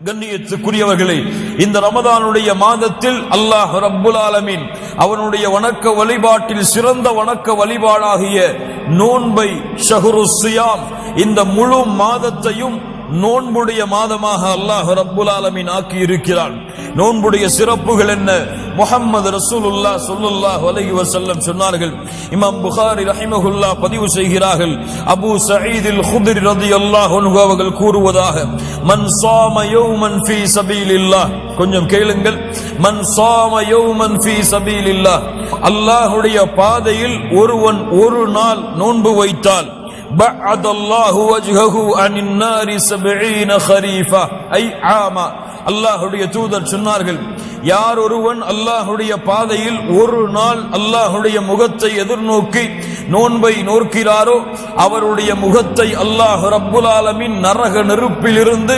கண்ணியத்துக்குரியவர்களே இந்த ரமதானுடைய மாதத்தில் அல்லாஹ் ரப்புல் ஆலமின் அவனுடைய வணக்க வழிபாட்டில் சிறந்த வணக்க வழிபாடாகிய நோன்பை ஷஹுரு சுயாம் இந்த முழு மாதத்தையும் நோன்புடைய மாதமாக அல்லாஹ் ரப்புல் ஆலமின் ஆக்கி இருக்கிறான் நோன்புடைய சிறப்புகள் என்ன? முகமது ரசூலுல்லா சொல்லுல்லா வலகி வசல்லம் சொன்னார்கள். இமாம் புகாரி ரஹிமகுல்லா பதிவு செய்கிறார்கள். அபு சயீதில் ஹுதிர் ரதி அல்லாஹ் அவர்கள் கூறுவதாக மன் ஸாம யௌமன் ஃபீ சபீலில்லாஹ். கொஞ்சம் கேளுங்கள். மன் ஸாம யௌமன் ஃபீ சபீலில்லாஹ். அல்லாஹ்வுடைய பாதையில் ஒருவன் ஒரு நாள் நோன்பு வைத்தால் بعد الله وجهه عن النار سبعين خريفا أي عاما அல்லாஹுடைய தூதர் சொன்னார்கள் யார் ஒருவன் அல்லாஹுடைய பாதையில் ஒரு நாள் அல்லாஹுடைய முகத்தை எதிர்நோக்கி நோன்பை நோக்கிறாரோ அவருடைய முகத்தை அல்லாஹ் ரப்புல் ஆலமின் நரக நெருப்பிலிருந்து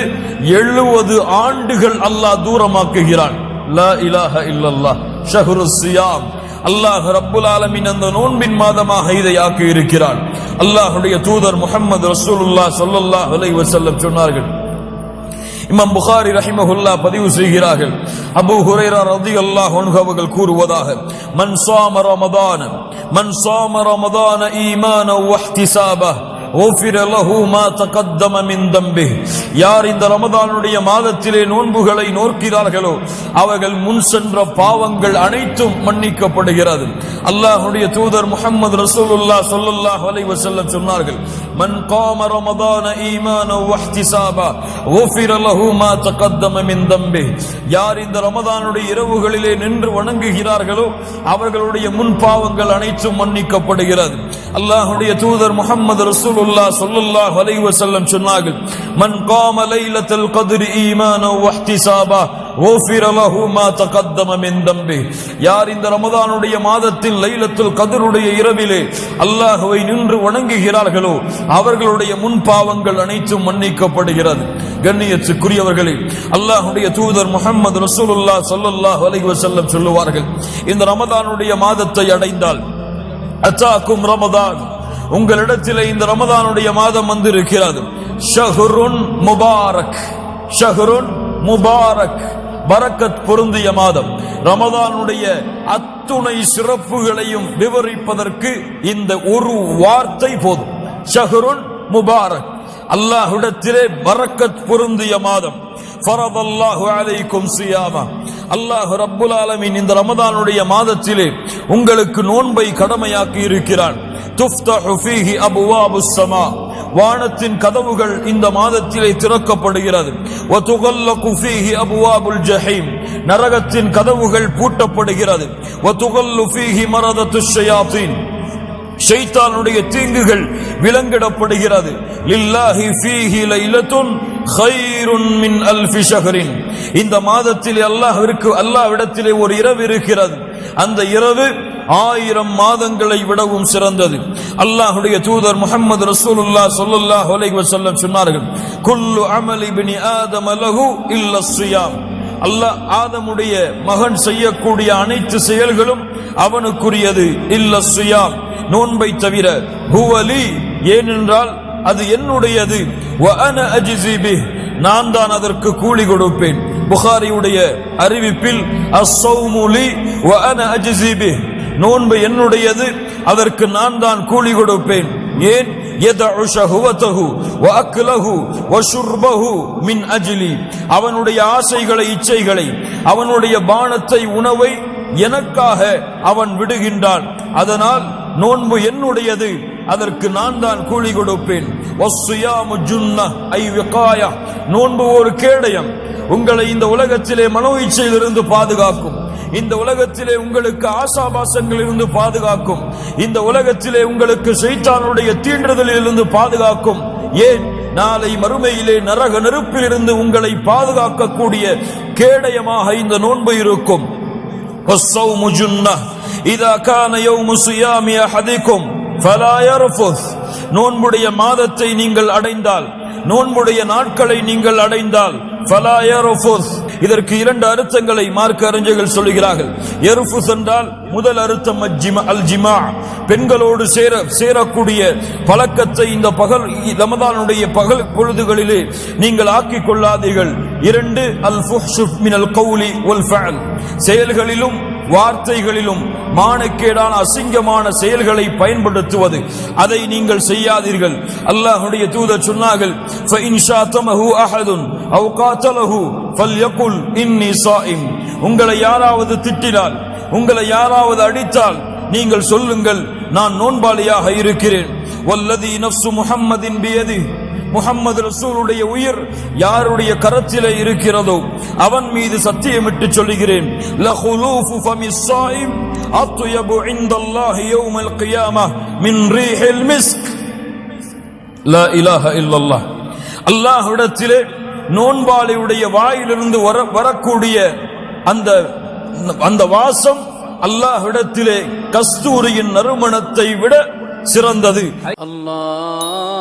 எழுபது ஆண்டுகள் அல்லாஹ் தூரமாக்குகிறான் லா இலாஹ இல்லல்லாஹ் ஷஹ்ரு சியாம் அல்லாஹ் ரப்புல் ஆலமின் அந்த நோன்பின் மாதமாக இதை ஆக்கி இருக்கிறான் அல்லாஹுடைய தூதர் முஹம்மது ரசூலுல்லாஹ் ஸல்லல்லாஹு அலைஹி வஸல்லம் சொன்னார்கள் இமாம் புகாரி ரஹிமஹுல்லா பதிவு செய்கிறார்கள் அபூ ஹுரைரா ரலியல்லாஹு அன்ஹு அவர்கள் கூறுவதாக மன் ஸாம ரமதான மன் ஸாம ரமதான ஈமான வஹ்திசாபா غفر له ما تقدم من ذنبه யார் இந்த ரமதானுடைய மாதத்திலே நோன்புகளை நோக்கிறார்களோ அவர்கள் முன் சென்ற பாவங்கள் அனைத்தும் மன்னிக்கப்படுகிறது அல்லாஹ்வுடைய தூதர் முஹம்மது ரசூலுல்லாஹ் ஸல்லல்லாஹு அலைஹி வஸல்லம் சொன்னார்கள் மன் قام رمضان ايمانا واحتسابا غفر له ما تقدم من ذنبه யார் இந்த ரமதானுடைய இரவுகளிலே நின்று வணங்குகிறார்களோ அவர்களுடைய முன் பாவங்கள் அனைத்தும் மன்னிக்கப்படுகிறது அல்லாஹுடைய தூதர் முகமது ரசூலுல்லா சொல்லுல்லாஹ் அலைவ செல்லம் சொன்னார்கள் மன் காம லைலத்தில் கதிர் ஈமான வஹ்திசாபா யார் இந்த ரமதானுடைய மாதத்தில் லைலத்தில் கதிருடைய இரவிலே அல்லாஹுவை நின்று வணங்குகிறார்களோ அவர்களுடைய முன் பாவங்கள் அனைத்தும் மன்னிக்கப்படுகிறது. கண்ணியத்துக்குரியவர்களே அல்லாஹுடைய தூதர் முகமது ரசூலுல்லா சொல்லுல்லாஹ் அலைவ செல்லம் சொல்லுவார்கள் இந்த ரமதானுடைய மாதத்தை அடைந்தால் அத்தாக்கும் ரமதான். உங்களிடத்தில் இந்த ரமதானுடைய மாதம் வந்திருக்கிறது. ஷஹுருன் ஷஹ்ருன் முபாரக். ஷஹ்ருன் முபாரக். பரக்கத் பொருந்திய மாதம். ரமதானுடைய அத்துணை சிறப்புகளையும் விவரிப்பதற்கு இந்த ஒரு வார்த்தை போதும். ஷஹ்ருன் முபாரக். அல்லாஹுடத்திலே பரக்கத் பொருந்திய மாதம். ஃபரதல்லாஹு அலைக்கும் சியாமா. அல்லாஹ் ரப்புல் ஆலமின் இந்த ரமதானுடைய மாதத்திலே உங்களுக்கு நோன்பை கடமையாக்கி இருக்கிறான். துஃப்தஹு ஃபீஹி அபுவாபு ஸமா வானத்தின் கதவுகள் இந்த மாதத்திலே திறக்கப்படுகிறது. வதுகல்லகு ஃபீஹி அபுவாபுல் ஜஹீம். நரகத்தின் கதவுகள் பூட்டப்படுகிறது. வதுகல்லு ஃபீஹி மரதத்துஷ் ஷயாத்தீன். ஷைத்தானுடைய தீங்குகள் விலங்கிடப்படுகிறது. லில்லாஹி ஃபீஹி லைலத்துன் ஹைருன் மின் அல்ஃபி ஷஹரின். இந்த மாதத்திலே அல்லாஹ்விற்கு அல்லாஹ்விடத்திலே ஒரு இரவு இருக்கிறது. அந்த இரவு ஆயிரம் மாதங்களை விடவும் சிறந்தது. அல்லாஹுடைய தூதர் முகமது ரசூலுல்லா சொல்லுல்லா ஹொலை வசல்லம் சொன்னார்கள் குல்லு அமலி பினி ஆதம் அலகு இல்ல சுயாம் அல்லாஹ் ஆதமுடைய மகன் செய்யக்கூடிய அனைத்து செயல்களும் அவனுக்குரியது இல்ல சுயாம் நோன்பை தவிர ஹுவலி ஏனென்றால் அது என்னுடையது. நான் தான் அதற்கு கூலி கொடுப்பேன். புகாரியுடைய அறிவிப்பில் அசௌமுலி நோன்பு என்னுடையது அதற்கு நான் தான் கூலி கொடுப்பேன். ஏன்? அஜிலி அவனுடைய ஆசைகளை இச்சைகளை அவனுடைய பானத்தை உணவை எனக்காக அவன் விடுகின்றான். அதனால் நோன்பு என்னுடையது அதற்கு நான் தான் கூலி கொடுப்பேன். ஐ நோன்பு ஒரு கேடயம். உங்களை இந்த உலகத்திலே மனோ இச்சையிலிருந்து பாதுகாக்கும். இந்த உலகத்திலே உங்களுக்கு ஆசாபாசங்களில் இருந்து பாதுகாக்கும். இந்த உலகத்திலே உங்களுக்கு சைத்தானுடைய தீண்டுதலில் இருந்து பாதுகாக்கும். ஏன்? நாளை மறுமையிலே நரக நெருப்பில் இருந்து உங்களை பாதுகாக்கக்கூடிய கேடயமாக இந்த நோன்பு இருக்கும். இதா கான யௌமு சுயாமி அஹதிக்கும் ஃபலா யர்ஃபுஸ் நோன்புடைய மாதத்தை நீங்கள் அடைந்தால் நோன்புடைய நாட்களை நீங்கள் அடைந்தால் ஃபலா யர்ஃபுஸ் இதற்கு இரண்டு அர்த்தங்களை மார்க்க அறிஞர்கள் சொல்கிறார்கள் எருஃபுஸ் என்றால் முதல் அர்த்தம் அல் ஜிமா பெண்களோடு சேர சேரக்கூடிய பழக்கத்தை இந்த பகல் ரமதானுடைய பகல் பொழுதுகளிலே நீங்கள் ஆக்கிக் கொள்ளாதீர்கள். இரண்டு அல் ஃபுஹ்ஷு மினல் கௌலி ஒல் ஃபேல் செயல்களிலும் வார்த்தைகளிலும் மானக்கேடான அசிங்கமான செயல்களை பயன்படுத்துவது. அதை நீங்கள் செய்யாதீர்கள். அல்லாஹுடைய தூதர் சொன்னார்கள் உங்களை யாராவது திட்டினால் உங்களை யாராவது அடித்தால் நீங்கள் சொல்லுங்கள் நான் நோன்பாளியாக இருக்கிறேன். வல்லதி நப்சு முஹம்மதின் பியது முகம்மது ரசூலுடைய உயிர் யாருடைய கரத்திலே இருக்கிறதோ அவன் மீது சத்தியமிட்டு சொல்லுகிறேன். அத்துயபு இந்தல்லாஹி யௌமல் கியாமஹ் மின் ரீஹில் மிஸ்க். லா இலாஹ இல்லல்லாஹ். அல்லாஹ்விடத்திலே நோன்பாளியுடைய வாயிலிருந்து வர வரக்கூடிய அந்த அந்த வாசம் அல்லாஹ்விடத்திலே கஸ்தூரியின் நறுமணத்தை விட சிறந்தது. அல்லாஹ்.